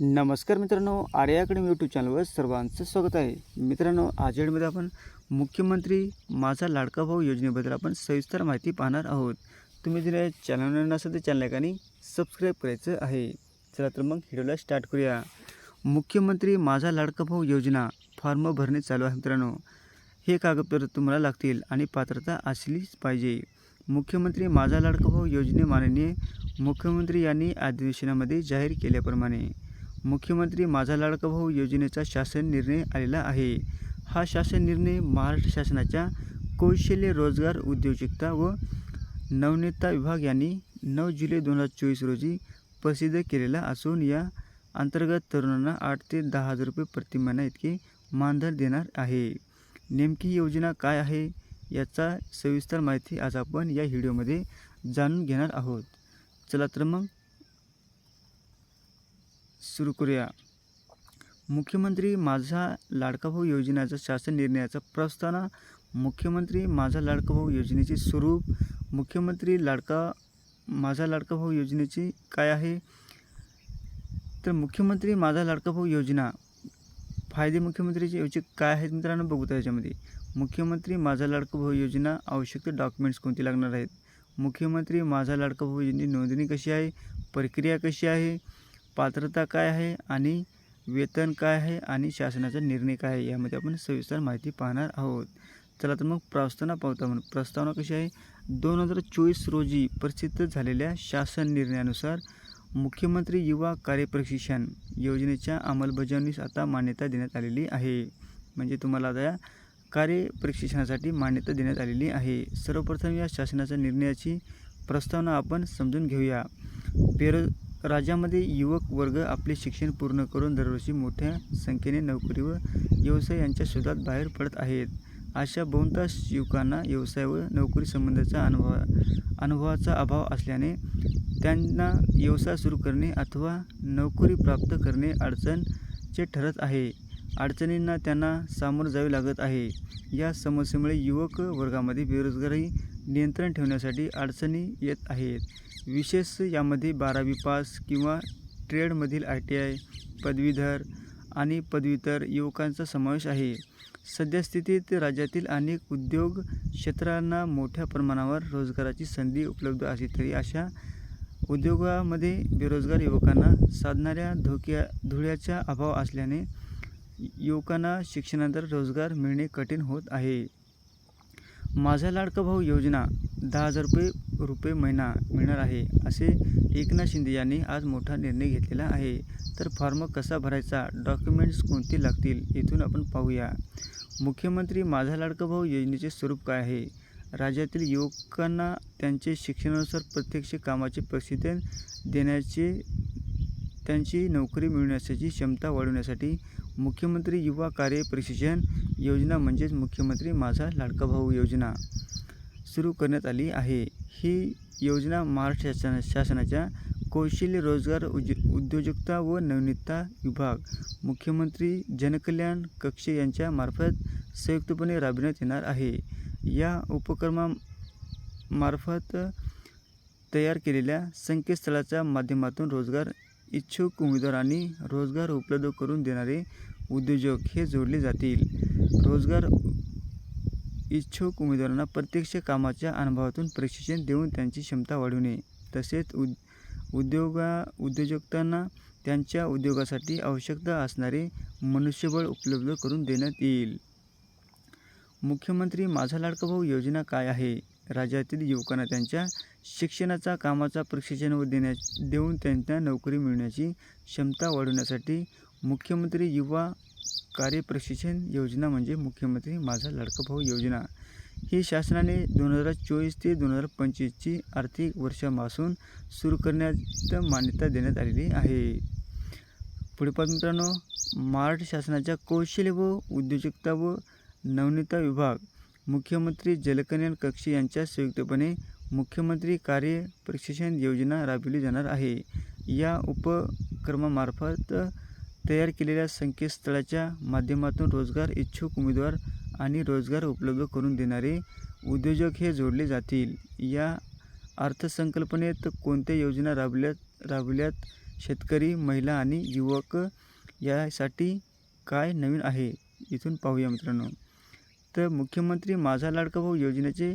नमस्कार मित्रांनो Arya academy YouTube चॅनलवर सर्वांचं स्वागत आहे. मित्रांनो आज मध्ये आपण मुख्यमंत्री माझा लाडका भाऊ योजनेबद्दल आपण सविस्तर माहिती पाहणार आहोत. तुम्ही जर या चॅनलवर नसेल तर चॅनल एकाने सबस्क्राईब करायचं आहे. चला तर मग व्हिडिओला स्टार्ट करूया. मुख्यमंत्री माझा लाडका भाऊ योजना फॉर्म भरणे चालू आहे मित्रांनो. हे कागदपत्र तुम्हाला लागतील आणि पात्रता असलीच पाहिजे. मुख्यमंत्री माझा लाडका भाऊ योजने माननीय मुख्यमंत्री यांनी अधिवेशनामध्ये जाहीर केल्याप्रमाणे. मुख्यमंत्री माझा लाडका भाऊ योजनेचा शासन निर्णय आलेला आहे. हा शासन निर्णय महाराष्ट्र शासनाच्या कौशल्य रोजगार उद्योजकता व नवनेता विभाग यांनी नऊ जुलै दोन हजार चोवीस रोजी प्रसिद्ध केलेला असून या अंतर्गत तरुणांना आठ ते दहा हजार रुपये प्रति महिना इतके मानधन देणार आहे. नेमकी योजना काय आहे याचा सविस्तर माहिती आज आपण या व्हिडिओमध्ये जाणून घेणार आहोत. चला तर मग सुरू करूया. मुख्यमंत्री माझा लाडका भाऊ योजनेचा शासन निर्णयाचा प्रस्तावना. मुख्यमंत्री माझा लाडका भाऊ योजनेचे स्वरूप. मुख्यमंत्री लाडका माझा लाडका भाऊ योजनेची काय आहे? तर मुख्यमंत्री माझा लाडका भाऊ योजना. फायदे मुख्यमंत्रीचे योजने काय आहेत मित्रांनो? बघू त्याच्यामध्ये मुख्यमंत्री माझा लाडका भाऊ योजना आवश्यक डॉक्युमेंट्स कोणते लागणार आहेत? मुख्यमंत्री माझा लाडका भाऊ योजनेची नोंदणी कशी आहे? प्रक्रिया कशी आहे? पात्रता काय आहे आणि वेतन काय आहे आणि शासनाचा निर्णय काय आहे यामध्ये आपण सविस्तर माहिती पाहणार आहोत. चला तर मग प्रस्तावना पावता म्हणून. प्रस्तावना कशी आहे? दोन हजार चोवीस रोजी प्रसिद्ध झालेल्या शासन निर्णयानुसार मुख्यमंत्री युवा कार्यप्रशिक्षण योजनेच्या अंमलबजावणीस आता मान्यता देण्यात आलेली आहे. म्हणजे तुम्हाला आता या कार्यप्रशिक्षणासाठी मान्यता देण्यात आलेली आहे. सर्वप्रथम या शासनाच्या निर्णयाची प्रस्तावना आपण समजून घेऊया. बेरो राज्यामध्ये युवक वर्ग आपले शिक्षण पूर्ण करून दरवर्षी मोठ्या संख्येने नोकरी व व्यवसाय यांच्या शोधात बाहेर पडत आहेत. अशा बहुतांश युवकांना व्यवसाय व नोकरी संबंधाचा अनुभव अनुभवाचा अभाव असल्याने त्यांना व्यवसाय सुरू करणे अथवा नोकरी प्राप्त करणे अडचणचे ठरत आहे. अडचणींना त्यांना सामोरं जावे लागत आहे. या समस्येमुळे युवक वर्गामध्ये बेरोजगारी नियंत्रण ठेवण्यासाठी अडचणी येत आहेत. विशेष यामध्ये बारावी पास किंवा ट्रेडमधील आय टी आय पदवीधर आणि पदव्युत्तर युवकांचा समावेश आहे. सद्यस्थितीत राज्यातील अनेक उद्योग क्षेत्रांना मोठ्या प्रमाणावर रोजगाराची संधी उपलब्ध असली तरी अशा उद्योगामध्ये बेरोजगार युवकांना साधणाऱ्या धोक्या धुळ्याचा अभाव असल्याने युवकांना शिक्षणानंतर रोजगार मिळणे कठीण होत आहे. माझा लाडका भाऊ योजना दहा हजार रुपये रुपये महिना मिळणार आहे असे एकनाथ शिंदे यांनी आज मोठा निर्णय घेतलेला आहे. तर फॉर्म कसा भरायचा? डॉक्युमेंट्स कोणते लागतील? इथून आपण पाहूया. मुख्यमंत्री माझा लाडका भाऊ योजनेचे स्वरूप काय आहे? राज्यातील युवकांना त्यांचे शिक्षणानुसार प्रत्यक्ष कामाचे प्रशिक्षण देण्याचे त्यांची नोकरी मिळवण्याची क्षमता वाढवण्यासाठी मुख्यमंत्री युवा कार्य प्रशिक्षण योजना म्हणजेच मुख्यमंत्री माझा लाडका भाऊ योजना सुरू करण्यात आली आहे. ही योजना महाराष्ट्र शासन शासनाच्या कौशल्य रोजगार उज उद्योजकता व नवनीता विभाग मुख्यमंत्री जनकल्याण कक्ष यांच्या मार्फत संयुक्तपणे राबविण्यात येणार आहे. या उपक्रमामार्फत तयार केलेल्या संकेतस्थळाच्या माध्यमातून रोजगार इच्छुक उमेदवार आणि रोजगार उपलब्ध करून देणारे उद्योजक हे जोडले जातील. रोजगार इच्छुक उमेदवारांना प्रत्यक्ष कामाच्या अनुभवातून प्रशिक्षण देऊन त्यांची क्षमता वाढवणे तसेच उद उद्योगा उद्योजकतांना त्यांच्या उद्योगासाठी आवश्यकता असणारे मनुष्यबळ उपलब्ध करून देण्यात येईल. मुख्यमंत्री माझा लाडका भाऊ योजना काय आहे? राज्यातील युवकांना त्यांच्या शिक्षणाचा कामाचा प्रशिक्षण व देण्या देऊन त्यांना नोकरी मिळण्याची क्षमता वाढवण्यासाठी मुख्यमंत्री युवा कार्य प्रशिक्षण योजना म्हणजे मुख्यमंत्री माझा लाडका भाऊ योजना. ही शासनाने दोन हजार चोवीस ते दोन हजार पंचवीसची आर्थिक वर्षापासून सुरू करण्यात मान्यता देण्यात आलेली आहे. पुढे पाहत मित्रांनो महाराष्ट्र शासनाच्या कौशल्य व उद्योजकता व नवनीता विभाग मुख्यमंत्री जलकल्याण कक्ष यांच्या संयुक्तपणे मुख्यमंत्री कार्य प्रशिक्षण योजना राबविली जाणार आहे. या उपक्रमामार्फत तयार केलेल्या संकेतस्थळाच्या माध्यमातून रोजगार इच्छुक उमेदवार आणि रोजगार उपलब्ध करून देणारे उद्योजक हे जोडले जातील. या अर्थसंकल्पनेत कोणत्या योजना राबल्यात राबल्यात? शेतकरी महिला आणि युवक यासाठी काय नवीन आहे? इथून पाहूया मित्रांनो. तर मुख्यमंत्री माझा लाडका भाऊ योजनेचे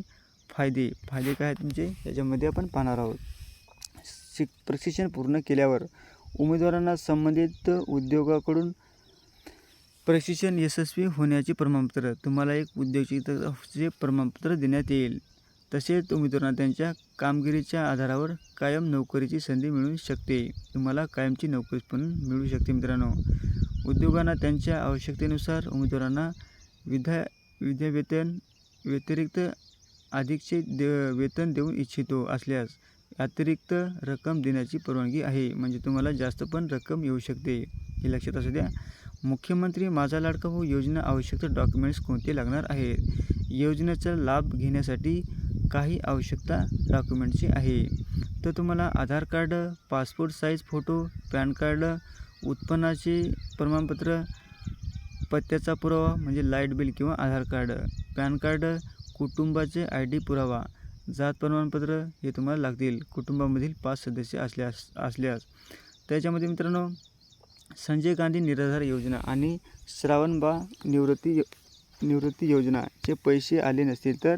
फायदे. फायदे काय आहेत म्हणजे याच्यामध्ये आपण पाहणार आहोत. शिक प्रशिक्षण पूर्ण केल्यावर उमेदवारांना संबंधित उद्योगाकडून प्रशिक्षण यशस्वी होण्याचे प्रमाणपत्र तुम्हाला एक उद्योजकताचे प्रमाणपत्र देण्यात येईल. तसेच उमेदवारांना त्यांच्या कामगिरीच्या आधारावर कायम नोकरीची संधी मिळू शकते. तुम्हाला कायमची नोकरी पण मिळू शकते मित्रांनो. उद्योगांना त्यांच्या आवश्यकतेनुसार उमेदवारांना विद्या विद्यावेतन व्यतिरिक्त अधिकचे दे वेतन देऊ इच्छितो असल्यास अतिरिक्त रक्कम देण्याची परवानगी आहे. म्हणजे तुम्हाला जास्त पण रक्कम येऊ शकते. हे लक्षात असू द्या. मुख्यमंत्री माझा लाडका हो योजना आवश्यक डॉक्युमेंट्स कोणते लागणार आहेत? योजनेचा लाभ घेण्यासाठी काही आवश्यकता डॉक्युमेंटची आहे. तर तुम्हाला Aadhaar card passport size photo PAN card उत्पन्नाचे प्रमाणपत्र पत्त्याचा पुरावा म्हणजे लाइट बिल किंवा आधार कार्ड पॅन कार्ड कुटुंबाचे आय डी पुरावा जात प्रमाणपत्र हे तुम्हाला लागतील. कुटुंबामधील पाच सदस्य असल्यास असल्यास. त्याच्यामध्ये मित्रांनो संजय गांधी निराधार योजना आणि श्रावणबा निवृत्ती निवृत्ती योजनाचे पैसे आले नसतील तर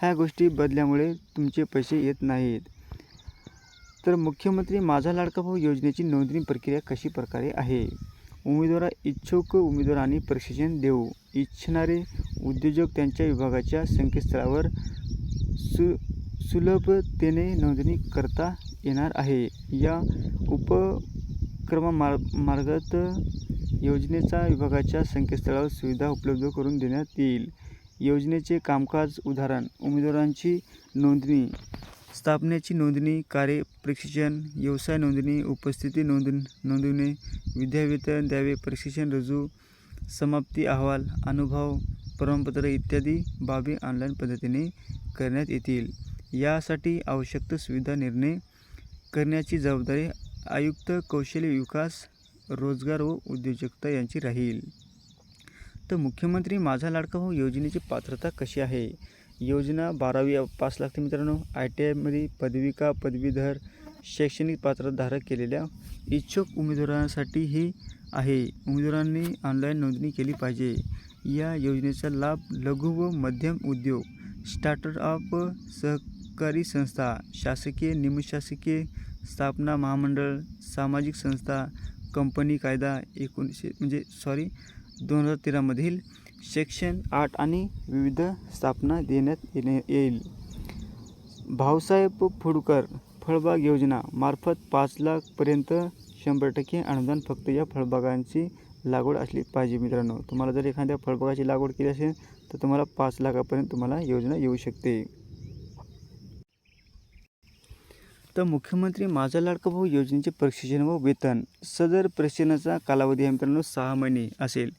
ह्या गोष्टी बदल्यामुळे तुमचे पैसे येत नाहीत. तर मुख्यमंत्री माझा लाडका भाऊ योजनेची नोंदणी प्रक्रिया कशी प्रकारे आहे? उमेदवारा इच्छुक उमेदवारांनी प्रशिक्षण देऊ. इच्छणारे उद्योजक त्यांच्या विभागाच्या संकेतस्थळावर सु सुलभतेने नोंदणी करता येणार आहे. या उपक्रमा मार मार्गात योजनेचा विभागाच्या संकेतस्थळावर सुविधा उपलब्ध करून देण्यात येईल. योजनेचे कामकाज उदाहरण उमेदवारांची नोंदणी स्थापनेची नोंदणी कार्य प्रशिक्षण व्यवसाय नोंदणी उपस्थिती नोंद नोंदवणे विद्यावेतन द्यावे प्रशिक्षण रुजू समाप्ती अहवाल अनुभव प्रमाणपत्र इत्यादी बाबी ऑनलाईन पद्धतीने करण्यात येतील. यासाठी आवश्यक सुविधा निर्णय करण्याची जबाबदारी आयुक्त कौशल्य विकास रोजगार व उद्योजकता यांची राहील. तर मुख्यमंत्री माझा लाडका हो योजनेची पात्रता कशी आहे? योजना बारावी पास लागते मित्रांनो. आय टी आयमध्ये पदविका पदवीधर शैक्षणिक पात्रधारक केलेल्या इच्छुक उमेदवारांसाठी ही आहे. उमेदवारांनी ऑनलाईन नोंदणी केली पाहिजे. या योजनेचा लाभ लघु व मध्यम उद्योग स्टार्टअप सहकारी संस्था शासकीय निमशासकीय स्थापना महामंडळ सामाजिक संस्था कंपनी कायदा एकोणीसशे म्हणजे सॉरी दोन हजार तेरामधील सेक्शन आठ आणि विविध स्थापना देण्यात येणे येईल. भाऊसाहेब फुडकर फळबाग योजना मार्फत पाच लाखपर्यंत शंभर टक्के अनुदान फक्त या फळबागांची लागवड असली पाहिजे मित्रांनो. तुम्हाला जर एखाद्या फळबागाची लागवड केली असेल तर तुम्हाला पाच लाखापर्यंत तुम्हाला योजना येऊ शकते. तर मुख्यमंत्री माझा लाडका भाऊ योजनेचे प्रशिक्षण व वेतन. सदर प्रशिक्षणाचा कालावधी आहे मित्रांनो सहा महिने असेल.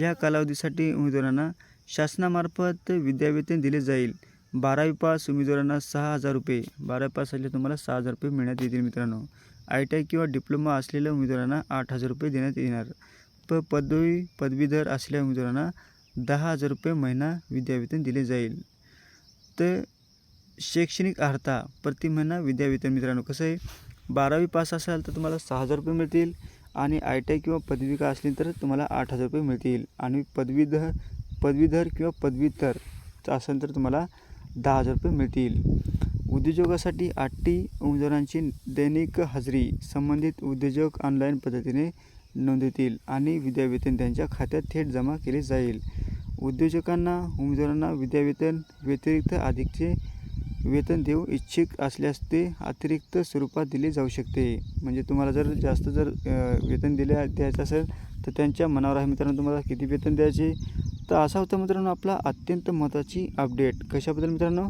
या कालावधीसाठी उमेदवारांना शासनामार्फत विद्यावेतन दिले जाईल. बारावी पास उमेदवारांना सहा हजार रुपये. बारावी पास असले तुम्हाला सहा हजार रुपये मिळण्यात येतील मित्रांनो. आय टी आय किंवा डिप्लोमा असलेल्या उमेदवारांना आठ हजार रुपये देण्यात येणार. प पदवी पदवीधर असलेल्या उमेदवारांना दहा हजार रुपये महिना विद्यावेतन दिले जाईल. तर शैक्षणिक अर्हता प्रति महिना विद्यावेतन मित्रांनो कसं आहे? बारावी पास असाल तर तुम्हाला सहा हजार रुपये मिळतील आणि आय टी आय किंवा पदविका असली तर तुम्हाला आठ हजार रुपये मिळतील. आणि पदवीधर पदवीधर किंवा पदवीधर असेल तर तुम्हाला दहा हजार रुपये मिळतील. उद्योजकासाठी आठटी उमेदवारांची दैनिक हजेरी संबंधित उद्योजक ऑनलाईन पद्धतीने नोंदवतील आणि विद्यावेतन त्यांच्या खात्यात थेट जमा केले जाईल. उद्योजकांना उमेदवारांना विद्यावेतन व्यतिरिक्त अधिकचे वेतन देऊ इच्छिक असल्यास ते अतिरिक्त स्वरूपात दिले जाऊ शकते. म्हणजे तुम्हाला जर जास्त जर वेतन दिले द्यायचं असेल तर त्यांच्या मनावर आहे मित्रांनो तुम्हाला किती वेतन द्यायचे? तर असा होता मित्रांनो आपला अत्यंत महत्त्वाची अपडेट. कशाबद्दल मित्रांनो?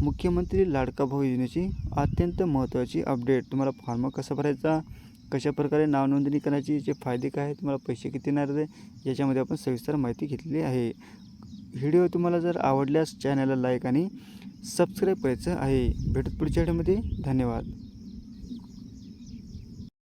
मुख्यमंत्री लाडका भाऊ योजनेची अत्यंत महत्त्वाची अपडेट. तुम्हाला फॉर्म कसा भरायचा? कशा प्रकारे नावनोंदणी करायची याचे फायदे काय आहेत तुम्हाला पैसे किती येणार आहे याच्यामध्ये आपण सविस्तर माहिती घेतलेली आहे. व्हिडिओ तुम्हाला जर आवडल्यास चॅनलला लाईक आणि सबस्क्राईब करायचं आहे. भेटत पुढच्या व्हिडिओमध्ये. धन्यवाद.